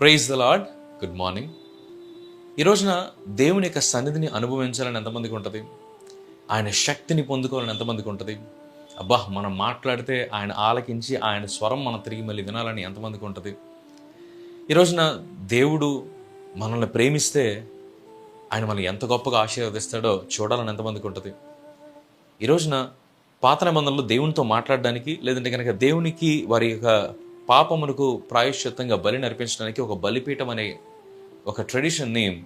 Praise the Lord good morning ఈ రోజున దేవుని యొక్క సన్నిధిని అనుభవించాలని ఎంతమందికి ఉంటుంది? ఆయన శక్తిని పొందుకోవాలని ఎంతమందికి ఉంటుంది? అబ్బా మనం మాట్లాడితే ఆయన ఆలకించి ఆయన స్వరం మనం తిరిగి మళ్ళీ వినాలని ఎంతమందికి ఉంటుంది? ఈ రోజున దేవుడు మనల్ని ప్రేమిస్తే ఆయన మనల్ని ఎంత గొప్పగా ఆశీర్వదిస్తాడో చూడాలని ఎంతమందికి ఉంటుంది? ఈ రోజున పాత నిబంధనలు దేవునితో మాట్లాడడానికి లేదంటే కనుక దేవునికి వారి యొక్క పాపమునకు ప్రాయశ్చిత్తంగా బలి నర్పించడానికి ఒక బలిపీఠం అనే ఒక ట్రెడిషన్ని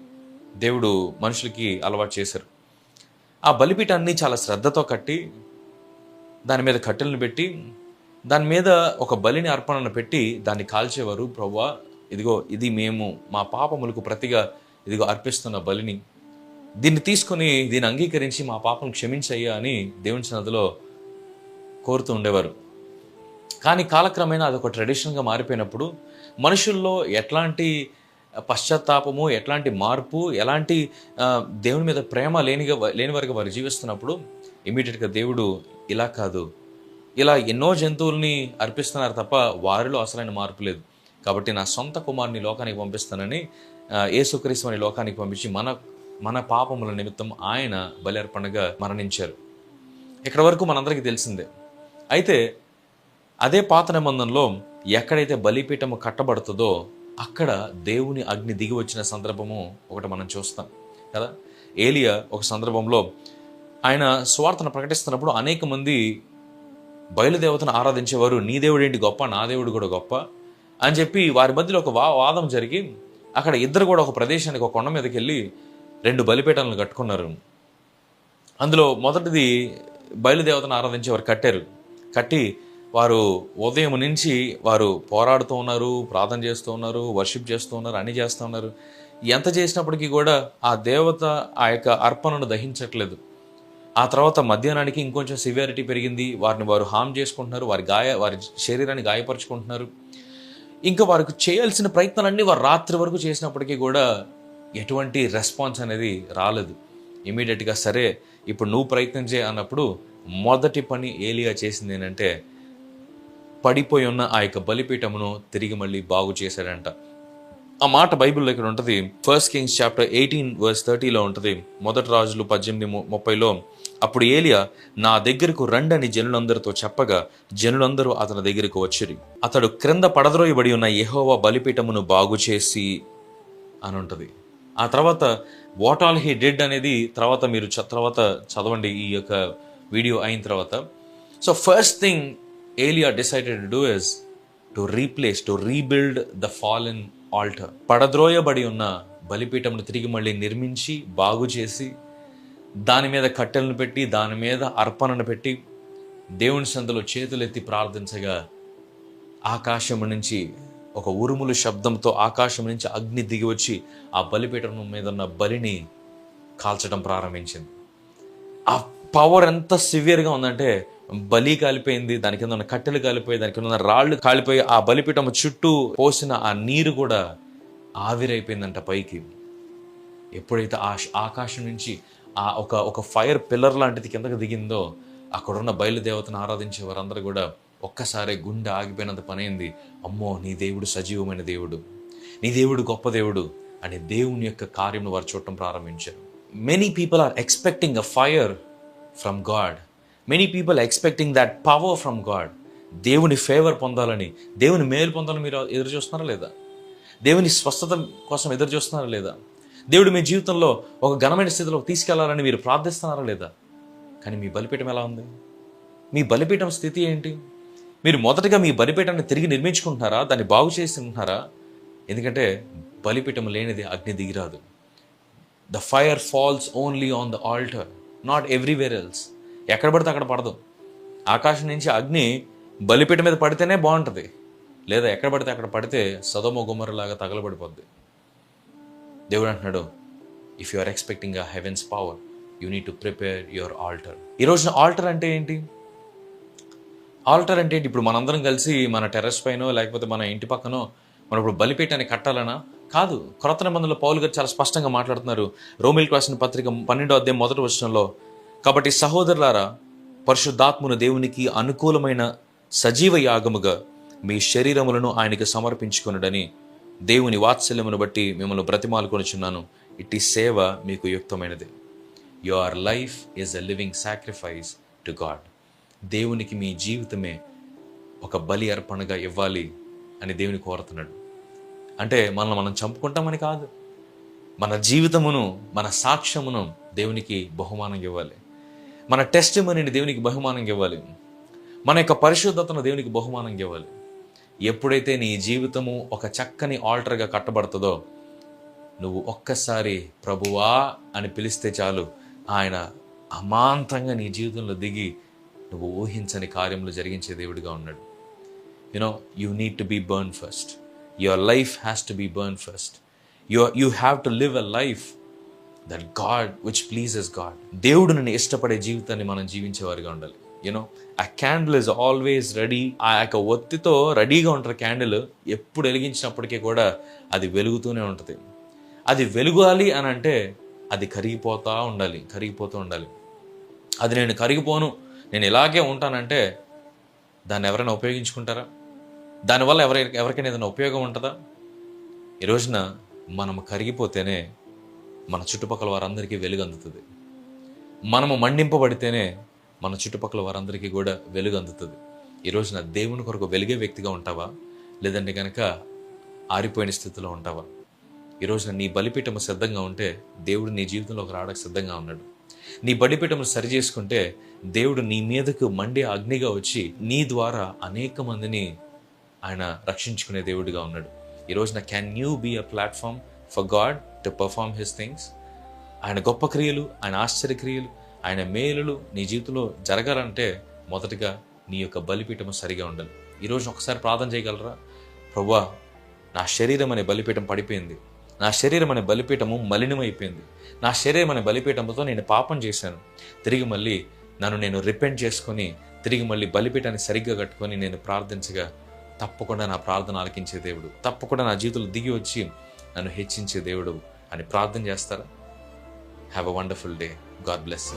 దేవుడు మనుషులకి అలవాటు చేశారు. ఆ బలిపీఠాన్ని చాలా శ్రద్ధతో కట్టి దాని మీద కట్టెలను పెట్టి దాని మీద ఒక బలిని అర్పణను పెట్టి దాన్ని కాల్చేవారు. ప్రవ్వా ఇదిగో ఇది మేము మా పాపములకు ప్రతిగా ఇదిగో అర్పిస్తున్న బలిని. దీన్ని తీసుకొని దీన్ని అంగీకరించి మా పాపం క్షమించయ్యా అని దేవుని సన్నదిలో కోరుతూ ఉండేవారు. కానీ కాలక్రమేణా అదొక ట్రెడిషన్గా మారిపోయినప్పుడు మనుషుల్లో ఎట్లాంటి పశ్చాత్తాపము ఎట్లాంటి మార్పు ఎలాంటి దేవుని మీద ప్రేమ లేనిగా లేని వారికి వారు జీవిస్తున్నప్పుడు ఇమీడియట్గా దేవుడు ఇలా కాదు. ఇలా ఎన్నో జంతువుల్ని అర్పిస్తున్నారు తప్ప వారిలో అసలైన మార్పు లేదు. కాబట్టి నా సొంత కుమారుని లోకానికి పంపిస్తానని ఆ, యేసుక్రీస్తు అని లోకానికి పంపించి మన మన పాపముల నిమిత్తం ఆయన బలి అర్పణగా మరణించారు. ఇక్కడ వరకు మనందరికీ తెలిసిందే. అయితే అదే పాత నిబంధనలో ఎక్కడైతే బలిపీఠము కట్టబడుతుందో అక్కడ దేవుని అగ్ని దిగి వచ్చిన సందర్భము ఒకటి మనం చూస్తాం కదా? ఏలియా ఒక సందర్భంలో ఆయన స్వార్థను ప్రకటిస్తున్నప్పుడు అనేక మంది బయలుదేవతను ఆరాధించేవారు నీ దేవుడు ఏంటి గొప్ప? నా దేవుడు కూడా గొప్ప? అని చెప్పి వారి మధ్యలో ఒక వా వాదం జరిగి అక్కడ ఇద్దరు కూడా ఒక ప్రదేశానికి ఒక కొండ మీదకి వెళ్ళి రెండు బలిపీఠాలను కట్టుకున్నారు. అందులో మొదటిది బయలుదేవతను ఆరాధించేవారు కట్టారు. కట్టి వారు ఉదయం నుంచి వారు పోరాడుతూ ఉన్నారు ప్రార్థన చేస్తూ ఉన్నారు వర్షిప్ చేస్తూ ఉన్నారు అన్ని చేస్తూ ఉన్నారు. ఎంత చేసినప్పటికీ కూడా ఆ దేవత ఆ యొక్క అర్పణను దహించట్లేదు. ఆ తర్వాత మధ్యాహ్నానికి ఇంకొంచెం సివియారిటీ పెరిగింది. వారిని వారు హామ్ చేసుకుంటున్నారు వారి గాయ వారి శరీరాన్ని గాయపరుచుకుంటున్నారు. ఇంకా వారికి చేయాల్సిన ప్రయత్నాలన్నీ వారు రాత్రి వరకు చేసినప్పటికీ కూడా ఎటువంటి రెస్పాన్స్ అనేది రాలేదు. ఇమీడియట్గా సరే ఇప్పుడు నువ్వు ప్రయత్నం చేయ అన్నప్పుడు మొదటి పని ఏలియా చేసింది ఏంటంటే పడిపోయి ఉన్న ఆ యొక్క బలిపీఠమును తిరిగి మళ్ళీ బాగు చేశాడంట. ఆ మాట బైబిల్లో ఇక్కడ ఉంటుంది. First Kings chapter eighteen verse థర్టీలో ఉంటుంది. మొదటి రాజులు పద్దెనిమిది ము- ముప్పైలో అప్పుడు ఏలియా నా దగ్గరకు రండని జనులందరితో చెప్పగా జనులందరూ అతని దగ్గరకు వచ్చిరి. అతడు క్రింద పడద్రోయబడి ఉన్న యహోవా బలిపీఠమును బాగు చేసి అని ఉంటుంది. ఆ తర్వాత వాట్ ఆల్ హీ డెడ్ అనేది తర్వాత మీరు తర్వాత చదవండి ఈ యొక్క వీడియో అయిన తర్వాత. So first thing Elijah decided to do is to replace to rebuild the fallen altar పడద్రోయబడి ఉన్న బలిపీఠంను తిరిగి మళ్ళీ నిర్మించి బాగు చేసి దాని మీద కట్టెలను పెట్టి దాని మీద అర్పణను పెట్టి దేవుని సందులో చేతులెత్తి ప్రార్థించగా ఆకాశం నుంచి ఒక ఉరుములు శబ్దంతో ఆకాశం నుంచి అగ్ని దిగి వచ్చి ఆ బలిపీఠం మీద ఉన్న బలిని కాల్చడం ప్రారంభించింది. ఆ పవర్ ఎంత సివియర్గా ఉందంటే బలి కాలిపోయింది దాని కింద ఉన్న కట్టెలు కాలిపోయి దాని కింద ఉన్న రాళ్ళు కాలిపోయి ఆ బలిపీఠం చుట్టూ పోసిన ఆ నీరు కూడా ఆవిరైపోయిందంట పైకి. ఎప్పుడైతే ఆ ఆకాశం నుంచి ఆ ఒక ఒక ఫైర్ పిల్లర్ లాంటిది కిందకి దిగిందో అక్కడున్న బయలుదేవతను ఆరాధించే వారందరూ కూడా ఒక్కసారి గుండె ఆగిపోయినంత పనైంది. అమ్మో నీ దేవుడు సజీవమైన దేవుడు. నీ దేవుడు గొప్ప దేవుడు అనే దేవుని యొక్క కార్యం వారు చూడటం ప్రారంభించారు. Many people are expecting a fire from God many people expecting that power from God దేవుని ఫేవర్ పొందాలని దేవుని మేలు పొందాలని మీరు ఎదురు చూస్తున్నారా లేదా? దేవుని స్వస్థత కోసం ఎదురు చూస్తున్నారా లేదా? దేవుడు మీ జీవితంలో ఒక ఘనమైన స్థితిలో తీసుకెళ్ళాలని మీరు ప్రార్థిస్తున్నారా లేదా? కానీ మీ బలిపీఠం ఎలా ఉంది? మీ బలిపీఠం స్థితి ఏంటి? మీరు మొదటగా మీ బలిపీఠాన్ని తిరిగి నిర్మించుకుంటున్నారా? దాన్ని బాగు చేసి ఉంటున్నారా? ఎందుకంటే బలిపీఠం లేనిది అగ్ని దిగిరాదు. The fire falls only on the altar not everywhere else ఎక్కడ పడితే అక్కడ పడదు. ఆకాశం నుంచి అగ్ని బలిపీట మీద పడితేనే బాగుంటుంది. లేదా ఎక్కడ పడితే అక్కడ పడితే సదోమ గుమ్మరలాగా తగలబడిపోద్ది. దేవుడు అంటున్నాడు if you are expecting a heavens power you need to prepare your altar ఈ రోజున ఆల్టర్ అంటే ఏంటి? ఆల్టర్ అంటే ఏంటి? ఇప్పుడు మనందరం కలిసి మన టెర్రస్ పైనో లేకపోతే మన ఇంటి పక్కనో మనం ఇప్పుడు బలిపీఠాన్ని కట్టాలనా కాదు క్రొత్త నిబంధనలో పౌలు గారు చాలా స్పష్టంగా మాట్లాడుతున్నారు. రోమిల్ రాసిన పత్రిక పన్నెండో అధ్యాయం మొదటి వచనంలో కాబట్టి సహోదరులారా పరిశుద్ధాత్మను దేవునికి అనుకూలమైన సజీవ యాగముగా మీ శరీరములను ఆయనకి సమర్పించుకొనుడని దేవుని వాత్సల్యమును బట్టి మిమ్మల్ని బ్రతిమాలుకొనిచున్నాను. ఇట్టి సేవ మీకు యుక్తమైనది. Your life is a living sacrifice to God. దేవునికి మీ జీవితమే ఒక బలి అర్పణగా ఇవ్వాలి అని దేవుని కోరుతున్నాడు. అంటే మనల్ని మనం చంపుకుంటామని కాదు. మన జీవితమును మన సాక్ష్యమును దేవునికి బహుమానం ఇవ్వాలి. మన టెస్ట్ మనీని దేవునికి బహుమానం ఇవ్వాలి. మన యొక్క పరిశుద్ధతను దేవునికి బహుమానం ఇవ్వాలి. ఎప్పుడైతే నీ జీవితము ఒక చక్కని ఆల్టర్గా కట్టబడుతుందో నువ్వు ఒక్కసారి ప్రభువా అని పిలిస్తే చాలు ఆయన అమాంతంగా నీ జీవితంలో దిగి నువ్వు ఊహించని కార్యములు జరిగించే దేవుడిగా ఉన్నాడు. You know you need to be burn first your life has to be burn first your you have to live a life that God which pleases God దేవుడు నన్ను ఇష్టపడే జీవితాన్ని మనం జీవించేవారిగా ఉండాలి. యూనో ఆ క్యాండిల్ ఇస్ ఆల్వేస్ రెడీ ఆ యొక్క ఒత్తితో రెడీగా ఉంటారు క్యాండిల్ ఎప్పుడు వెలిగించినప్పటికీ కూడా అది వెలుగుతూనే ఉంటుంది. అది వెలుగాలి అని అంటే అది కరిగిపోతూ ఉండాలి కరిగిపోతూ ఉండాలి. అది నేను కరిగిపోను నేను ఇలాగే ఉంటానంటే దాన్ని ఎవరైనా ఉపయోగించుకుంటారా? దానివల్ల ఎవరి ఎవరికైనా ఏదైనా ఉపయోగం ఉంటుందా? ఈ రోజున మనం కరిగిపోతేనే మన చుట్టుపక్కల వారందరికీ వెలుగు అందుతుంది మనము మండింపబడితేనే మన చుట్టుపక్కల వారందరికీ కూడా వెలుగు అందుతుంది ఈ రోజున దేవుని కొరకు వెలిగే వ్యక్తిగా ఉంటావా? లేదంటే కనుక ఆరిపోయిన స్థితిలో ఉంటావా? ఈ రోజున నీ బలిపీఠము సిద్ధంగా ఉంటే దేవుడు నీ జీవితంలోకి రావడానికి సిద్ధంగా ఉన్నాడు. నీ బలిపీఠము సరి చేసుకుంటే దేవుడు నీ మీదకు మండే అగ్నిగా వచ్చి నీ ద్వారా అనేక మందిని ఆయన రక్షించుకునే దేవుడిగా ఉన్నాడు. ఈ రోజున can you be a platform for God to perform his things ఆయన గొప్ప క్రియలు ఆయన ఆశ్చర్య క్రియలు ఆయన మేలులు నీ జీవితంలో జరగాలంటే మొదటగా నీ యొక్క బలిపీఠం సరిగా ఉండాలి. ఈరోజు ఒకసారి ప్రార్థన చేయగలరా? ప్రభా నా శరీరం అనే బలిపీఠం పడిపోయింది. నా శరీరం అనే బలిపీఠము మలినమైపోయింది. నా శరీరం అనే బలిపీఠంతో నేను పాపం చేశాను. తిరిగి మళ్ళీ నన్ను నేను రిపెంట్ చేసుకొని తిరిగి మళ్ళీ బలిపీఠాన్ని సరిగ్గా కట్టుకొని నేను ప్రార్థించగా తప్పకుండా నా ప్రార్థన ఆలకించే దేవుడు. తప్పకుండా నా జీవితంలో దిగి వచ్చి నన్ను హెచ్చించే దేవుడు అని ప్రార్థన చేస్తారా? Have a wonderful day God bless